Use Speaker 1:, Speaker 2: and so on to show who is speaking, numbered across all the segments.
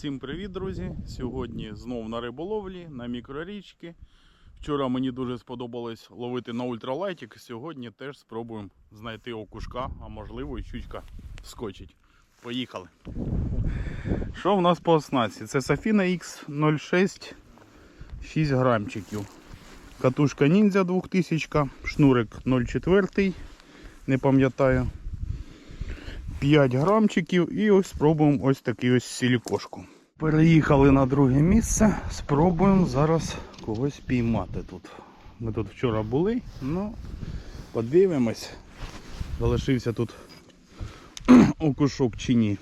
Speaker 1: Всім привіт, друзі! Сьогодні знов на риболовлі, на мікрорічки. Вчора мені дуже сподобалось ловити на ультралайтик. Сьогодні теж спробуємо знайти окушка, а можливо і щучка скочить. Поїхали. Що в нас по оснастці? Це Safina X06 6 грамчиків. Катушка ніндзя 2000, шнурик 0,4, не пам'ятаю. 5 грамчиків і ось спробуємо ось такий ось сілікошку. Переїхали на друге місце, спробуємо зараз когось піймати тут. Ми тут вчора були, ну подивимось, залишився тут окушок чи ні.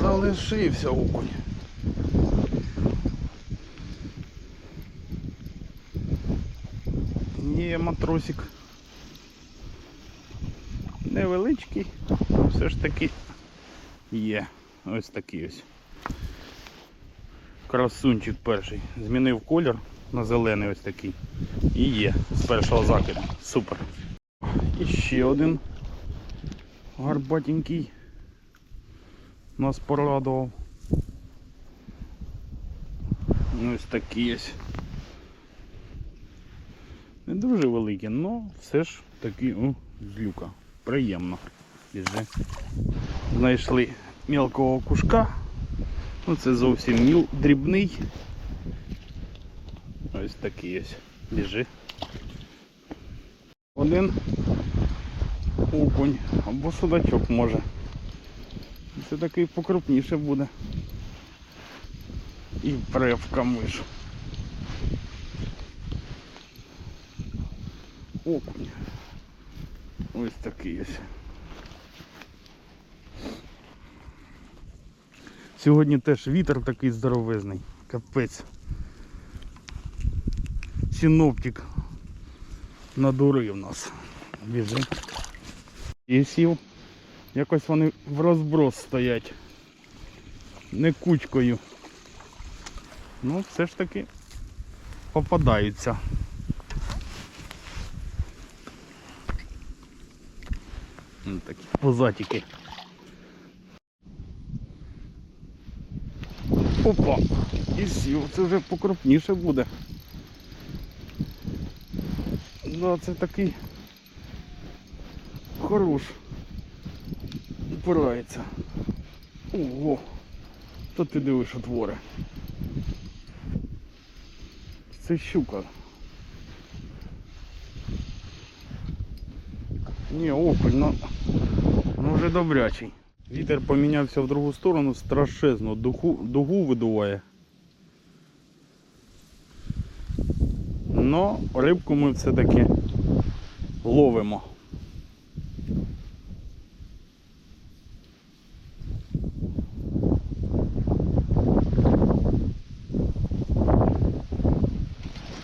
Speaker 1: Залишився окунь. Є матросик. Невеличкий, все ж таки є. Ось такий ось. Красунчик перший. Змінив колір на зелений ось такий. І є з першого закиду. Супер. І ще один гарбатенький нас порадував. Ось такі ось. Не дуже великі, але все ж таки о, злюка. Приємно. Біжи. Знайшли мілкого кушка. Ну це зовсім міл, дрібний. Ось такий ось. Біжи. Один окунь або судачок може. Це такий покрупніше буде. І превка миш. Окунь. Ось такий ось. Сьогодні теж вітер такий здоровезний. Капець. Синоптик надурив нас. Біжи. І сів. Якось вони в розброс стоять. Не кучкою. Ну, все ж таки попадаються. Ось такі позатики. Опа! І сів, це вже покрупніше буде. Да, це такий хорош. Упирається. Ого! То ти дивиш, що творе. Це щука. Ні, окунь, ну, ну вже добрячий. Вітер помінявся в другу сторону страшезно, дугу, дугу видуває. Но рибку ми все-таки ловимо.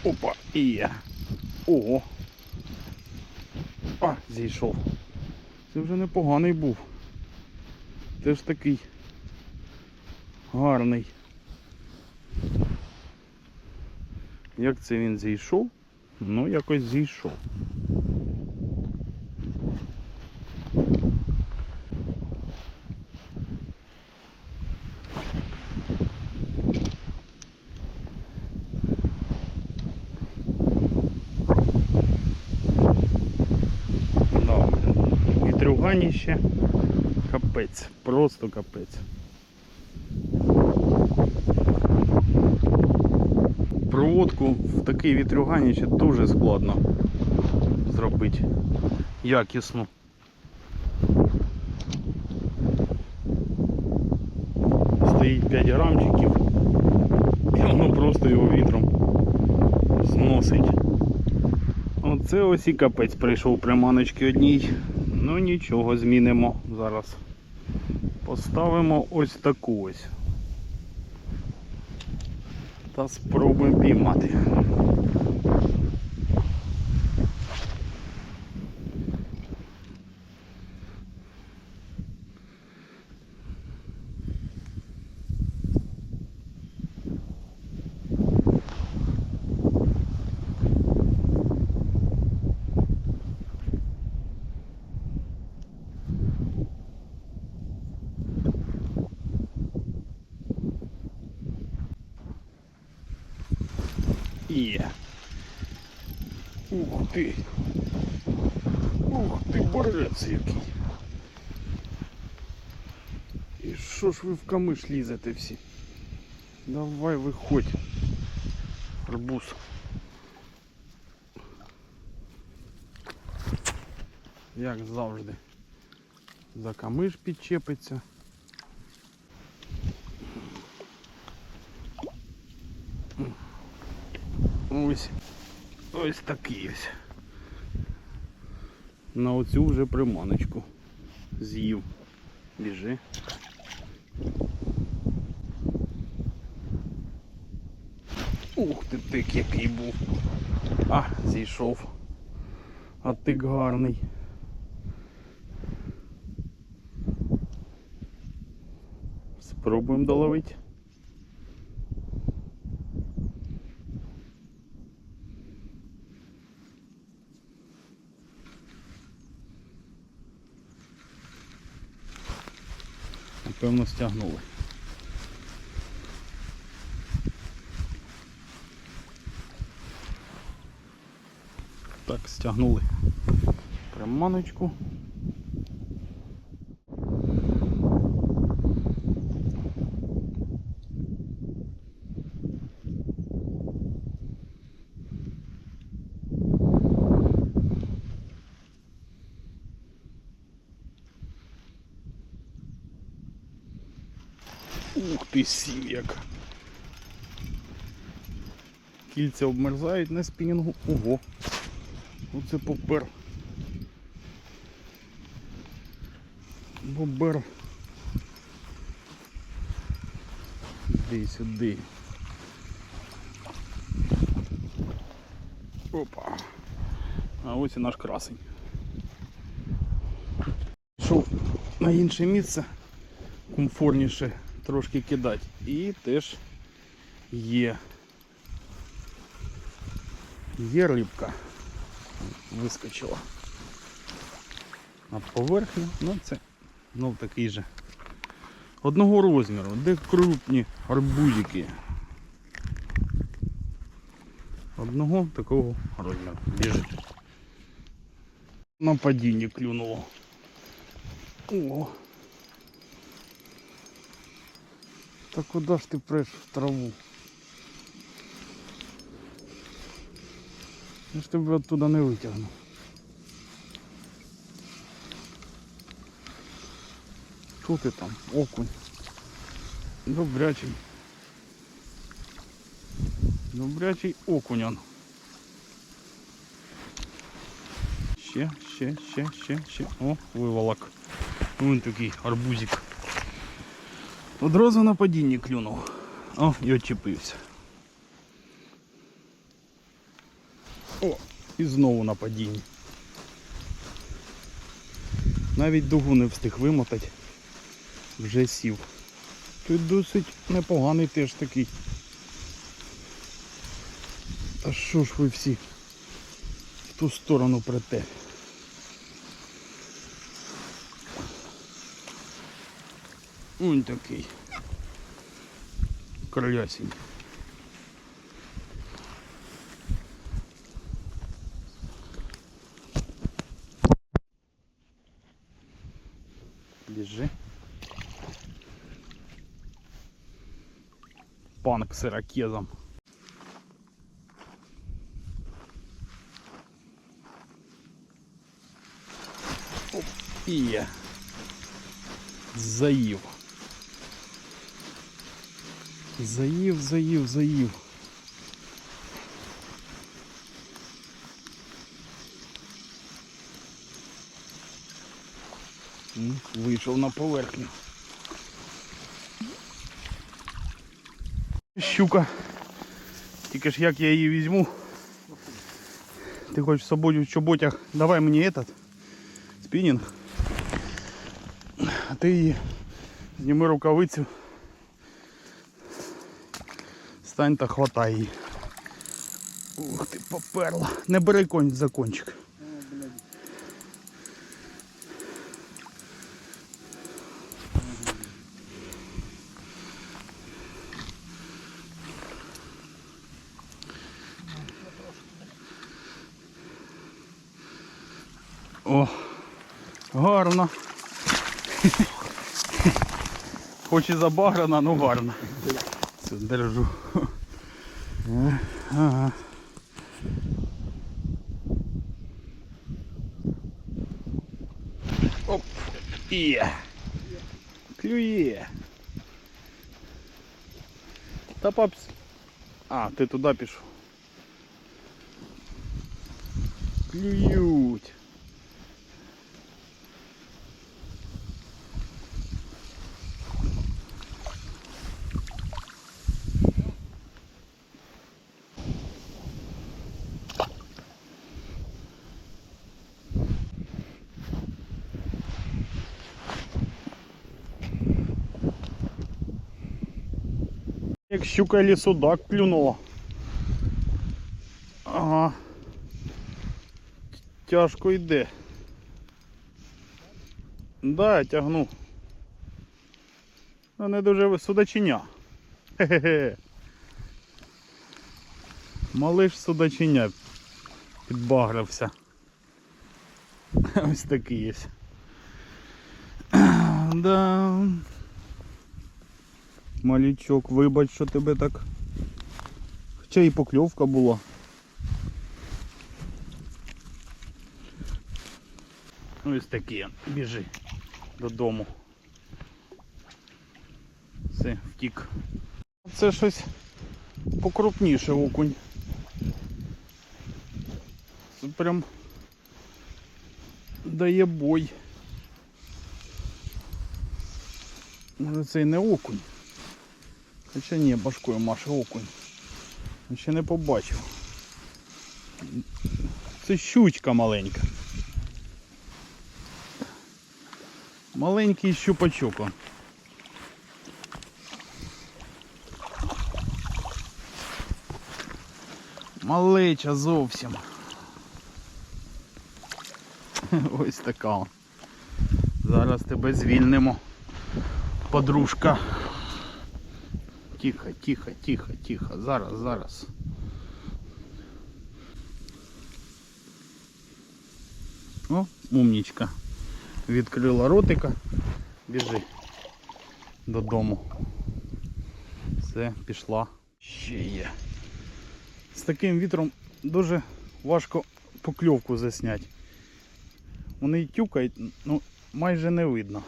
Speaker 1: Опа, і є. Ого. А, зійшов. Це вже непоганий був. Теж такий гарний. Як це він зійшов? Ну, якось зійшов. Да, вітрюганіще. Капець, просто капець. Проводку в такий вітрюганіще дуже складно зробити якісно. Стоїть 5 грамчиків і воно просто його вітром зносить. Оце ось і капець прийшов приманочки одній. Ну нічого, змінимо зараз. Поставимо ось таку ось. Та спробуємо піймати. Є. Ух ти. Ух ти, борець який. І що ж ви в камиш лізете всі? Давай виходь. Арбуз. Як завжди. За камиш підчепиться. Ось. Ось такий ось. На оцю вже приманочку з'їв. Біжи. Ух ти тик який був. А, зійшов. А тик гарний. Спробуємо доловити. Напевно, стягнули. Так, стягнули приманочку. Ух ти сів як. Кільця обмерзають на спінінгу. Ого. Оце попер. Бобер. Іди сюди. Опа. А ось і наш красень. Пішов на інше місце комфортніше трошки кидати. І теж є. Є рибка. Вискочила на поверхню. Ну це знов такий же. Одного розміру, де крупні арбузики. Одного такого розміру. Біжить. На падінні клюнуло. О. Та куди ж ти преш в траву? Я ж тебе оттуда не витягну. Що ти там? Окунь. Добрячий. Добрячий окунян. Ще, ще, ще, ще, ще. О, виволок. Вон такий арбузик. Одразу на падінні клюнув. О, і очепився. О, і знову на падінні. Навіть дугу не встиг вимотати. Вже сів. Тут досить непоганий теж такий. Та що ж ви всі в ту сторону прете? Ось такий. Кролясінь. Біжи. Панк з ірокезом. Оп, Заїв, заїв, заїв. Вийшов на поверхню. Щука. Тільки ж як я її візьму. Ти хочеш з собою в чоботях. Давай мені этот спінінг. А ти її зніми рукавицю встань та хватай її. Ух ти, поперла. Не бери конь за кончик. О, гарно. Хоч і забаграна, ну гарно. Це держу. Е, Ага. Оп. Є. Клює. Та папс. А, ти туди пішов. Клюють. Як щука или судак клюнула. Ага. Тяжко йде. Да, тягну. Ну не дуже судачиня. Хе-хе-хе. Малиш судачиня підбагрився. Ось такий є. Да. Малючок, вибач, що тебе так. Хоча і покльовка була. Ось такий він, біжи додому. Все, втік. Це щось покрупніше окунь. Це прям дає бой. Може це і не окунь. Хоча ні, башкою Маша окунь. Ще не побачив. Це щучка маленька. Маленький щупачок. Малеча зовсім. Ось така. Зараз тебе звільнимо. Подружка. Тихо, тихо, тихо, тихо. Зараз, зараз. О, умнічка. Відкрила ротика. Біжи додому. Все, пішла. Ще є. З таким вітром дуже важко покльовку засняти. Вони тюкають, ну майже не видно.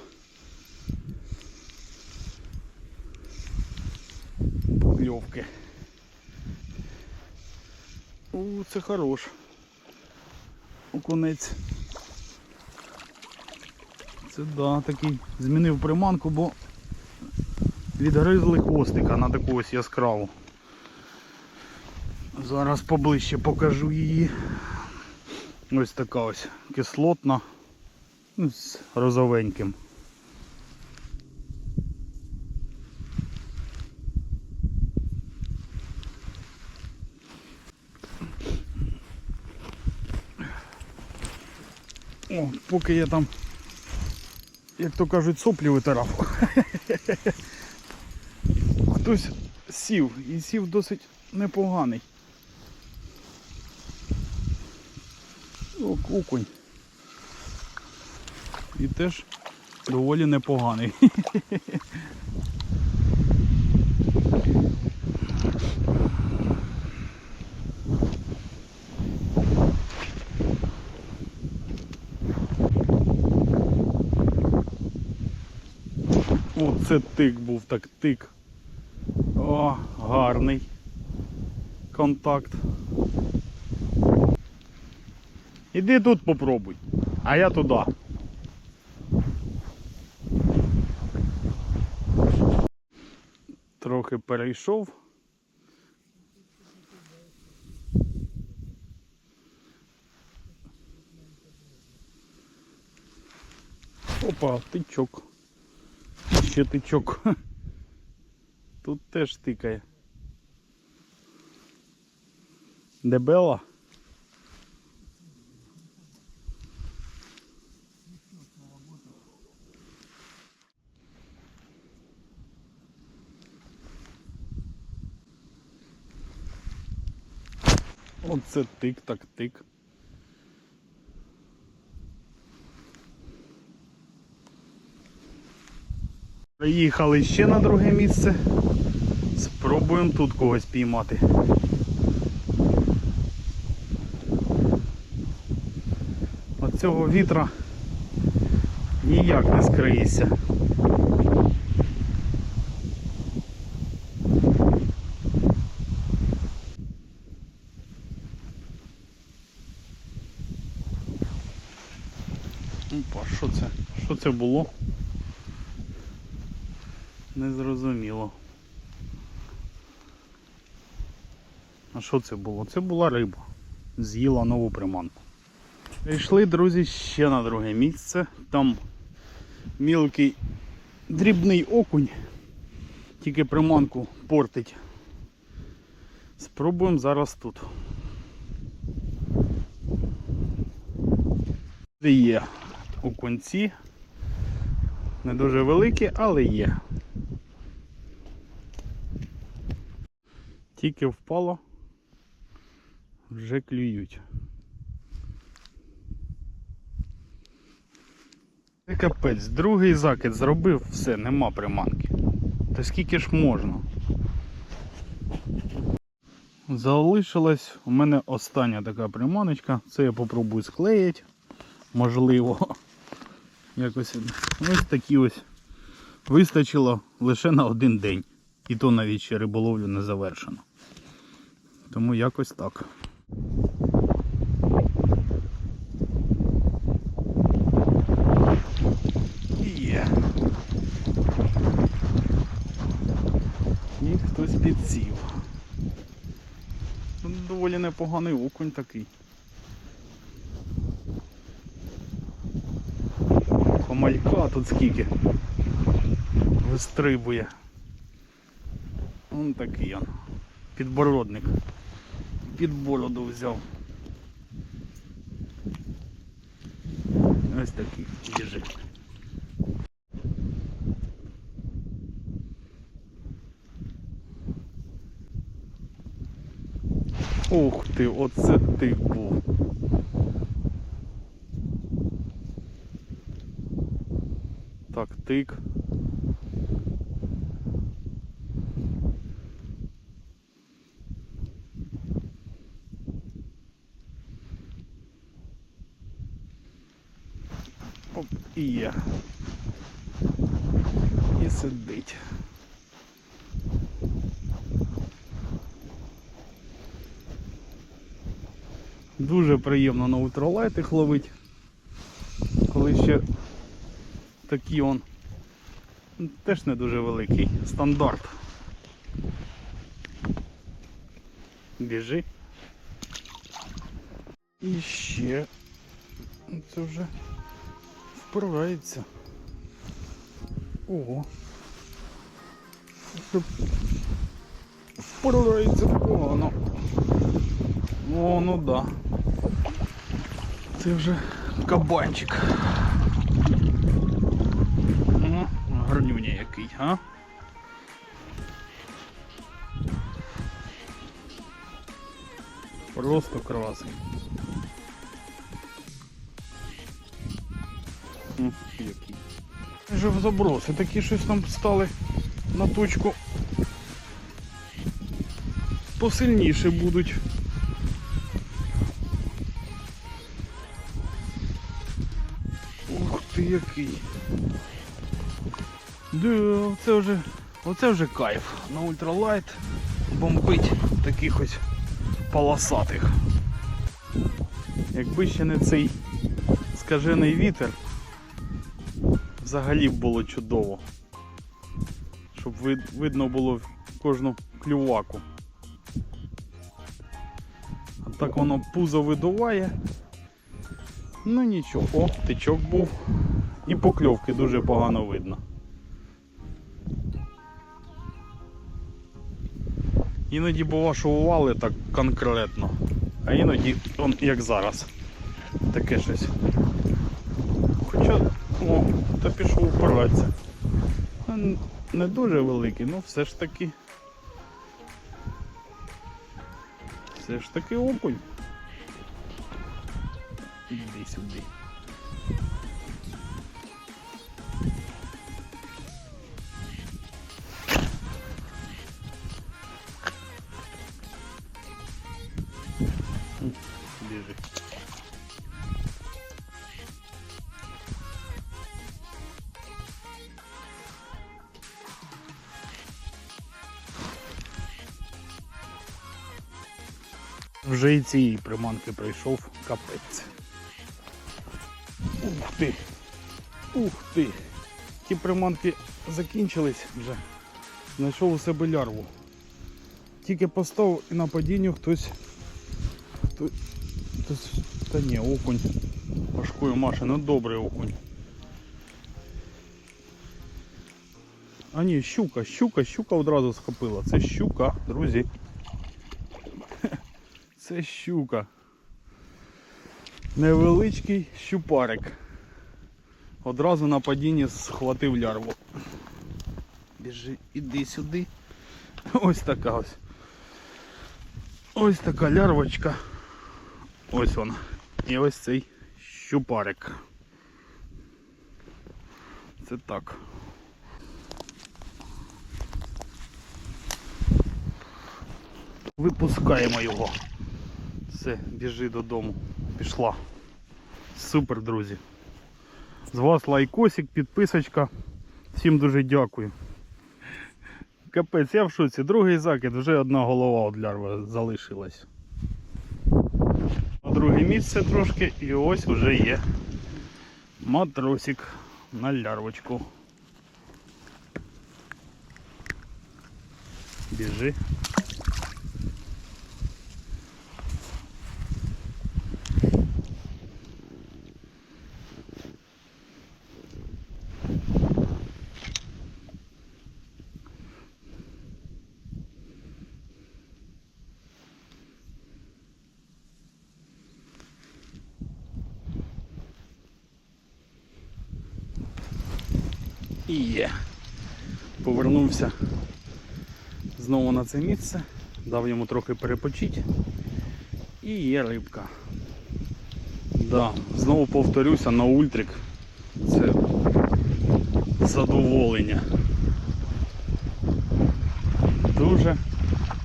Speaker 1: Покльовки. У, це хорош. Окунець. Це да, такий змінив приманку, бо відгризли хвостика на таку ось яскраву. Зараз поближче покажу її. Ось така ось кислотна ну, з розовеньким. О, поки я там, як то кажуть, соплі витирав. Хтось сів і сів досить непоганий. О, окунь. І теж доволі непоганий. Це тик був так тик. О, гарний контакт. Іди тут попробуй, а я туди. Трохи перейшов. Опа, тичок. Ще тичок. Тут теж тикає. Дебела? Оце тик, так тик. Приїхали ще на друге місце. Спробуємо тут когось піймати. От цього вітра ніяк не скриється. Опа, що це? Що це було? Незрозуміло. А що це було? Це була риба. З'їла нову приманку. Прийшли, друзі, ще на друге місце. Там мілкий дрібний окунь. Тільки приманку портить. Спробуємо зараз тут. Є окунці. Не дуже великі, але є. Тільки впало, вже клюють. Це капець, другий закид зробив, все, нема приманки. Та скільки ж можна? Залишилась у мене остання така приманочка. Це я попробую склеїти. Можливо. Якось ось такі ось вистачило лише на один день. І то навіть ще риболовлю не завершено. Тому якось так. Є. І хтось підсів. Ну, Доволі непоганий окунь такий. Помалька тут скільки вистрибує. Он такий он. Підбородник. Під бороду взяв. Ось такий біжить. Ух ти, оце ти був. Так, тик. Оп, і є. І сидить. Дуже приємно на ультралайтих ловить. Коли ще такий он теж не дуже великий. Стандарт. Біжи. І ще це вже впирається. Ого. Впирається погано. О, ну да. Це вже кабанчик. Гарнюня який, а? Просто красний. Вже в заброси, такі щось там стали на точку. Посильніше будуть. Ух ти який. Да, це вже, оце вже кайф. На ультралайт бомбить таких ось полосатих. Якби ще не цей скажений вітер, взагалі було чудово. Щоб вид- видно було кожну клюваку. А так воно пузо видуває. Ну нічого, о, тичок був. І покльовки дуже погано видно. Іноді бува, що ували так конкретно, а іноді, он, як зараз, таке щось. Хоча, о, та пішов упиратися. Не дуже великий, але все ж таки. Все ж таки окунь. Іди сюди. Вже і цієї приманки прийшов капець. Ух ти! Ух ти! Ті приманки закінчились вже. Знайшов у себе лярву. Тільки поставив і на падінню хтось. Хто, хтось. Та ні, окунь. Важкою Маша, ну добрий окунь. А ні, щука, щука, щука одразу схопила. Це щука, друзі. Це щука. Невеличкий щупарик. Одразу на падінні схватив лярву. Біжи, іди сюди. Ось така ось. Ось така лярвочка. Ось вона. І ось цей щупарик. Це так. Випускаємо його. Все, біжи додому. Пішла. Супер, друзі. З вас лайкосик, підписочка. Всім дуже дякую. Капець, я в шоці. Другий закид, вже одна голова от лярви залишилась. На друге місце трошки і ось вже є матросик на лярвочку. Біжи. І є. Повернувся знову на це місце, дав йому трохи перепочити. І є рибка. Да, знову повторюся на ультрик. Це задоволення. Дуже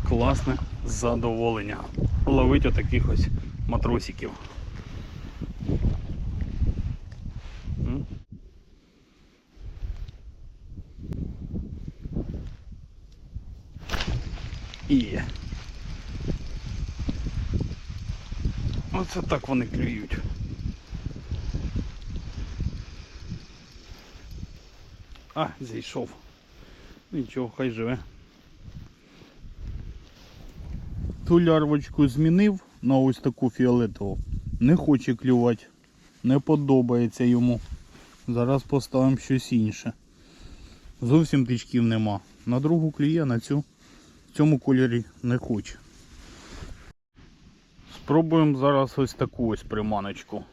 Speaker 1: класне задоволення. Ловити отаких ось матросиків. М? І є. Оце так вони клюють. А, зійшов. Нічого, хай живе. Ту лярвочку змінив на ось таку фіолетову. Не хоче клювати. Не подобається йому. Зараз поставимо щось інше. Зовсім тичків нема. На другу клює, на цю в цьому кольорі не хоче. Спробуємо зараз ось таку ось приманочку.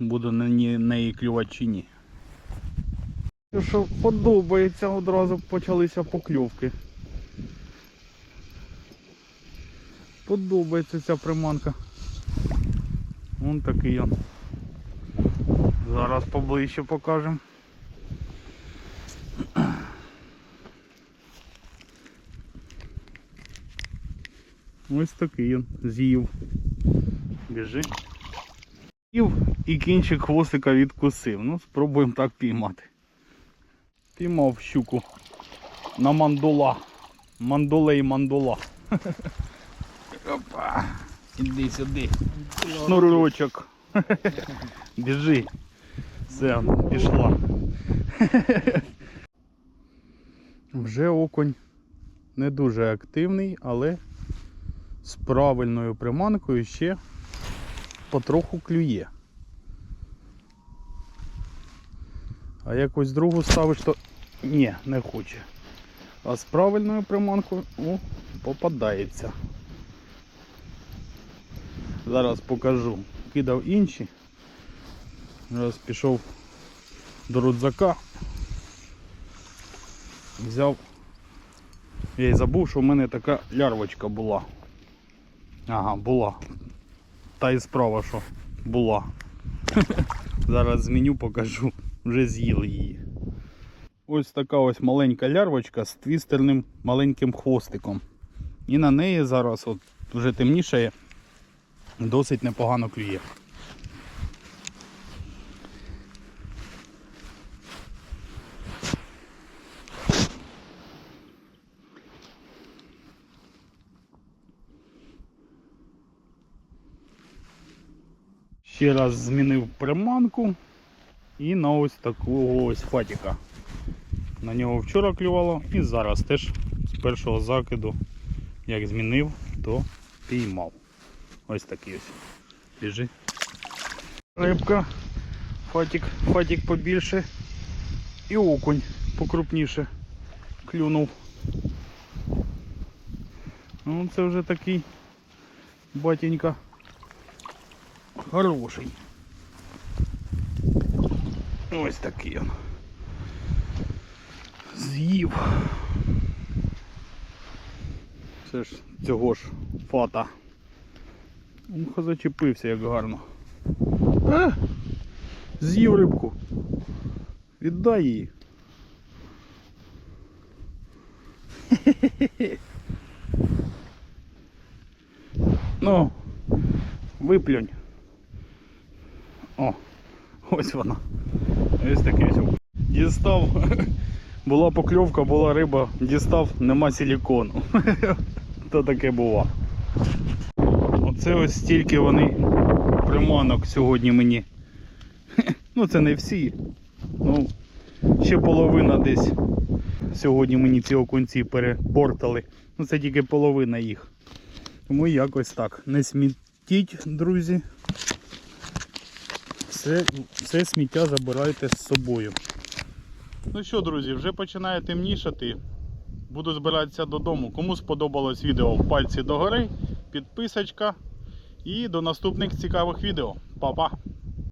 Speaker 1: Буде на неї клювати чи ні. Що подобається, одразу почалися покльовки. Подобається ця приманка. Вон такий он. Зараз поближче покажемо. Ось такий він з'їв. Біжи. З'їв і кінчик хвостика відкусив. Ну, спробуємо так піймати. Піймав щуку на мандула. Мандуле і мандула. Опа. Іди сюди. Шнурочок. Біжи. Все, пішла. Вже окунь не дуже активний, але з правильною приманкою ще потроху клює. А якось другу ставиш, то ні, не хоче. А з правильною приманкою о, попадається. Зараз покажу. Кидав інші. Зараз пішов до рудзака. Взяв. Я й забув, що в мене така лярвочка була. Ага, була. Та і справа, що була. Зараз зміню, покажу. Вже з'їли її. Ось така ось маленька лярвочка з твістерним маленьким хвостиком. І на неї зараз от вже темнішає, досить непогано клює. Ще раз змінив приманку і на ось такого ось фатіка. На нього вчора клювало і зараз теж з першого закиду, як змінив, то піймав. Ось такий ось. Біжи. Рибка, фатік, фатік побільше і окунь покрупніше клюнув. Ну це вже такий батенька хороший. Ось такий он. З'їв. Це ж цього ж фата. Муха зачепився як гарно. Е! З'їв рибку. Віддай її. Ну, виплюнь. О, ось вона. Ось такий ось. Дістав. Була покльовка, була риба, дістав, нема силікону. То таке бува. Оце ось стільки вони приманок сьогодні мені. Ну це не всі. Ну, ще половина десь. Сьогодні мені ці окунці перепортали. Ну це тільки половина їх. Тому якось так. Не смітіть, друзі. Все, все сміття забирайте з собою. Ну що, друзі, вже починає темнішати. Буду збиратися додому. Кому сподобалось відео, пальці догори, підписочка і до наступних цікавих відео. Па-па!